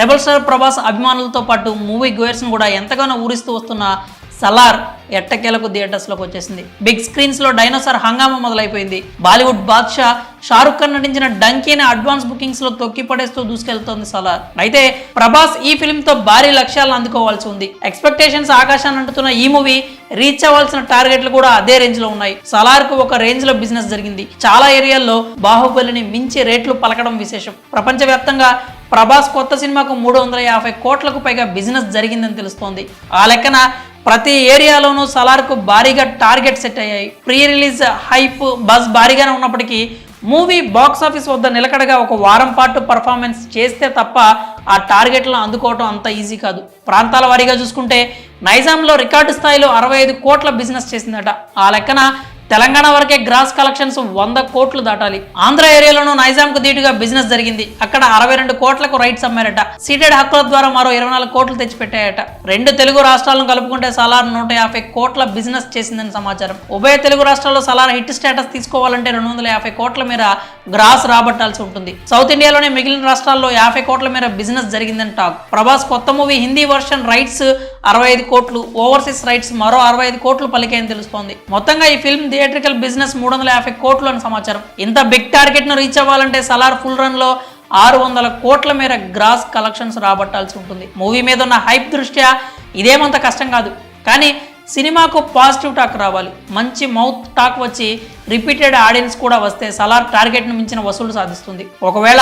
Rebel star Prabhas అభిమానులతో పాటు movie గోయర్స్ను కూడా ఎంతగానో ఊరిస్తూ వస్తున్న సలార్ ఎట్టకేలకు థియేటర్స్లోకి వచ్చేసింది. బిగ్ స్క్రీన్స్లో డైనోసార్ హంగామా మొదలైపోయింది. బాలీవుడ్ బాద్షా షారుఖ్ ఖాన్ నటించిన డంకీని అడ్వాన్స్ బుకింగ్స్లో తొక్కిపడేస్తూ దూసుకెళ్తోంది సలార్. అయితే ప్రభాస్ ఈ ఫిల్మ్తో భారీ లక్ష్యాలను అందుకోవాల్సి ఉంది. ఎక్స్పెక్టేషన్స్ ఆకాశాన్ని అంటుతున్న ఈ మూవీ రీచ్ అవ్వాల్సిన టార్గెట్లు కూడా అదే రేంజ్లో ఉన్నాయి. సలార్కు ఒక రేంజ్లో బిజినెస్ జరిగింది. చాలా ఏరియాల్లో బాహుబలిని మించి రేట్లు పలకడం విశేషం. ప్రపంచవ్యాప్తంగా ప్రభాస్ కొత్త సినిమాకు మూడు వందల యాభై కోట్లకు పైగా బిజినెస్ జరిగిందని తెలుస్తోంది. ఆ లెక్కన ప్రతి ఏరియాలోనూ సలార్కు భారీగా టార్గెట్ సెట్ అయ్యాయి. ప్రీ రిలీజ్ హైప్ బస్ భారీగానే ఉన్నప్పటికీ మూవీ బాక్స్ ఆఫీస్ వద్ద నిలకడగా ఒక వారం పాటు పర్ఫార్మెన్స్ చేస్తే తప్ప ఆ టార్గెట్లను అందుకోవటం అంత ఈజీ కాదు. ప్రాంతాల వారీగా చూసుకుంటే నైజాంలో రికార్డు స్థాయిలో అరవై ఐదు కోట్ల బిజినెస్ చేసిందట. ఆ లెక్కన తెలంగాణ వరకే గ్రాస్ కలెక్షన్స్ వంద కోట్లు దాటాలి. ఆంధ్ర ఏరియాలోనూ నైజాంకు ధీటుగా బిజినెస్ జరిగింది. అక్కడ అరవై రెండు కోట్లకు రైట్స్ అమ్మారట. సీటెడ్ హక్కుల ద్వారా మరో ఇరవై నాలుగు కోట్లు తెచ్చిపెట్టాయట. రెండు తెలుగు రాష్ట్రాలను కలుపుకుంటే సలార్ నూట యాభై కోట్ల బిజినెస్ చేసిందని సమాచారం. ఉభయ తెలుగు రాష్ట్రాల్లో సలార్ హిట్ స్టేటస్ తీసుకోవాలంటే రెండు వందల యాభై కోట్ల మేర గ్రాస్ రాబట్టాల్సి ఉంటుంది. సౌత్ ఇండియాలోనే మిగిలిన రాష్ట్రాల్లో యాభై కోట్ల మేర బిజినెస్ జరిగిందని టాక్ ప్రభాస్ కొత్త మూవీ హిందీ వర్షన్ రైట్స్ అరవై ఐదు కోట్లు ఓవర్సీస్ రైట్స్ మరో అరవై ఐదు కోట్లు పలికాయని తెలుస్తోంది. మొత్తంగా ఈ ఫిల్మ్ థియేట్రికల్ బిజినెస్ మూడు వందల యాభై కోట్లు అని సమాచారం. ఇంత బిగ్ టార్గెట్ను రీచ్ అవ్వాలంటే సలార్ ఫుల్ రన్లో ఆరు వందల కోట్ల మేర గ్రాస్ కలెక్షన్స్ రాబట్టాల్సి ఉంటుంది. మూవీ మీద ఉన్న హైప్ దృష్ట్యా ఇదేమంత కష్టం కాదు. కానీ సినిమాకు పాజిటివ్ టాక్ రావాలి. మంచి మౌత్ టాక్ వచ్చి రిపీటెడ్ ఆడియన్స్ కూడా వస్తే సలార్ టార్గెట్ను మించిన వసూలు సాధిస్తుంది. ఒకవేళ